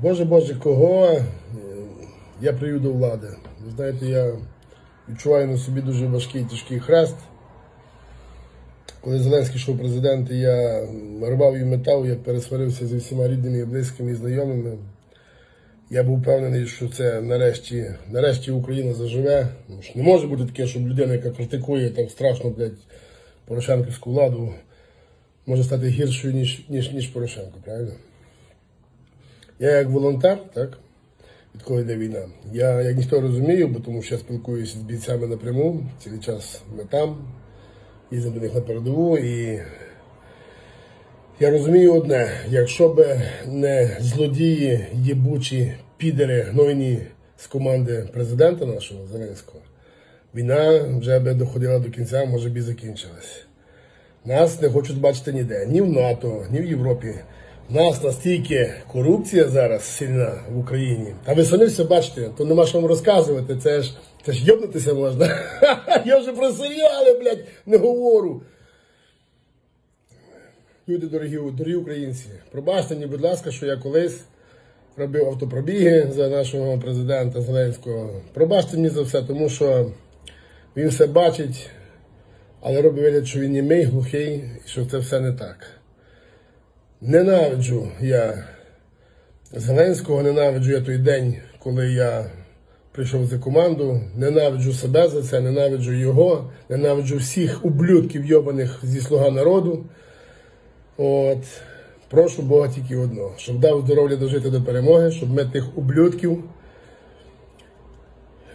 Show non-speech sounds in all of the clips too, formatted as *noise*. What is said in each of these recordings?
Боже Боже, кого е, я привів до влади? Ви знаєте, я відчуваю на собі дуже важкий тяжкий хрест. Коли Зеленський йшов президент, я рвав і метав, я пересварився зі всіма рідними, і близькими і знайомими. Я був впевнений, що це нарешті, нарешті Україна заживе. Не може бути таке, щоб людина, яка критикує так страшно, блядь, Порошенківську владу, може стати гіршою, ніж, ніж, ніж Порошенко, правильно? Я як волонтер, так, від коли йде війна, я як ніхто розумію, бо тому що я спілкуюся з бійцями напряму, цілий час ми там, їздимо до них на передову і я розумію одне, якщо б не злодії, єбучі підери гнойні з команди президента нашого Зеленського, війна вже би доходила до кінця, може б і закінчилась. Нас не хочуть бачити ніде, ні в НАТО, ні в Європі. У нас настільки корупція зараз сильна в Україні. Та ви самі все бачите, то нема що вам розказувати. Це ж це ж йобнутися можна. *laughs* Я вже про серіали, блядь, не говорю. Люди дорогі, дорогі українці, пробачте мені, будь ласка, що я колись робив автопробіги за нашого президента Зеленського. Пробачте мені за все, тому що він все бачить, але робить вигляд, що він німий, глухий, і що це все не так. Ненавиджу я Зеленського, ненавиджу я той день, коли я прийшов за команду, ненавиджу себе за це, ненавиджу його, ненавиджу всіх ублюдків йобаних зі слуга народу. От, прошу Бога тільки одного, щоб дав здоров'я дожити до перемоги, щоб ми тих ублюдків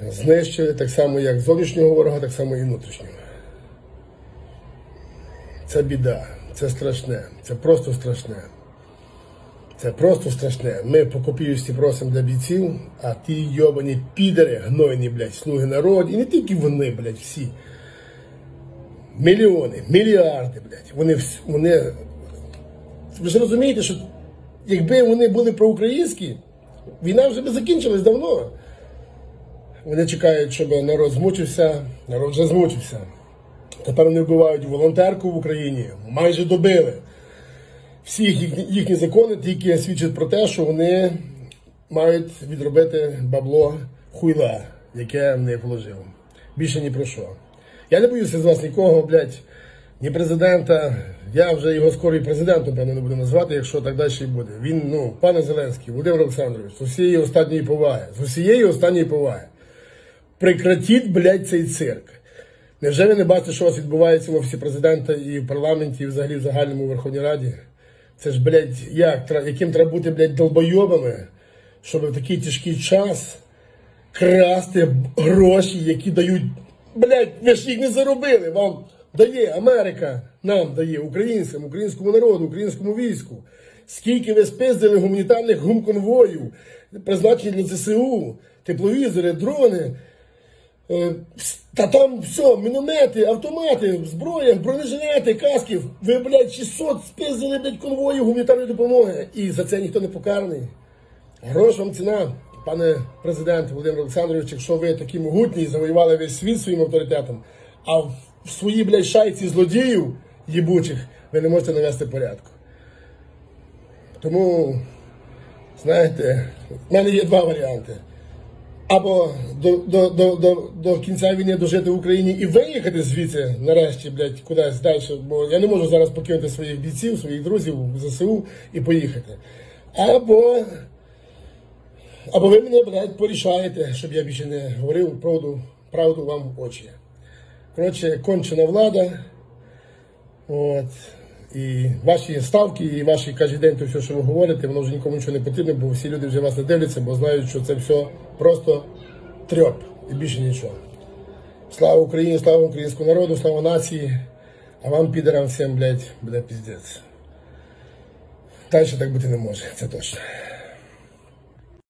знищили так само, як зовнішнього ворога, так само і внутрішнього. Це біда, це страшне, це просто страшне. Це просто страшне. Ми по копійці просимо для бійців, а ті йобані підери, гнойні, блядь, слуги народу, і не тільки вони, блядь, всі. Мільйони, мільярди, блядь. Вони, вони ви ж розумієте, що якби вони були проукраїнські, війна вже би закінчилась давно. Вони чекають, щоб народ змучився, народ вже змучився. Тепер вони вбивають волонтерку в Україні, майже добили. Всі їхні, закони тільки свідчать про те, що вони мають відробити бабло хуйла, яке в них вложив. Більше ні про що. Я не боюся з вас нікого, блядь, ні президента. Я вже його скоро президентом, певно, не буду назвати, якщо так далі буде. Він, ну, пане Зеленський, Володимир Олександрович, з усієї останньої поваги, з усієї останньої поваги. Прекратіть, блядь, цей цирк. Невже ви не бачите, що у вас відбувається в офісі президента і в парламенті, і взагалі в загальному Верховній Раді? Це ж, блядь, як, яким треба бути, блядь, долбойобами, щоб в такий тяжкий час красти гроші, які дають, блядь, ви ж їх не заробили. Вам дає Америка, нам дає, українцям, українському народу, українському війську. Скільки ви спиздили гуманітарних гумконвоїв, призначені для ЗСУ, тепловізори, дрони. Е, Та там все, міномети, автомати, зброя, бронежилети, каски. Ви, блядь, 600 спиздили, блядь, конвоїв гуманітарної допомоги. І за це ніхто не покараний. Грош вам ціна, пане президент Володимир Олександрович, якщо ви такі могутні і завоювали весь світ своїм авторитетом, а в своїй, блядь, шайці злодіїв їбучих ви не можете навести порядку. Тому, знаєте, в мене є два варіанти. Або до, до, до, до, до кінця війни дожити в Україні і виїхати звідси, нарешті, блядь, кудись далі. Бо я не можу зараз покинути своїх бійців, своїх друзів в ЗСУ і поїхати. Або, або ви мене, блядь, порішаєте, щоб я більше не говорив правду, правду вам в очі. Коротше, кончена влада. От. І ваші ставки, і ваші то все, що ви говорите, воно вже нікому нічого не потрібно, бо всі люди вже вас не дивляться, бо знають, що це все просто трьоп і більше нічого. Слава Україні, слава українському народу, слава нації, а вам, підерам, всім, блядь, буде піздець. Далі так бути не може, це точно.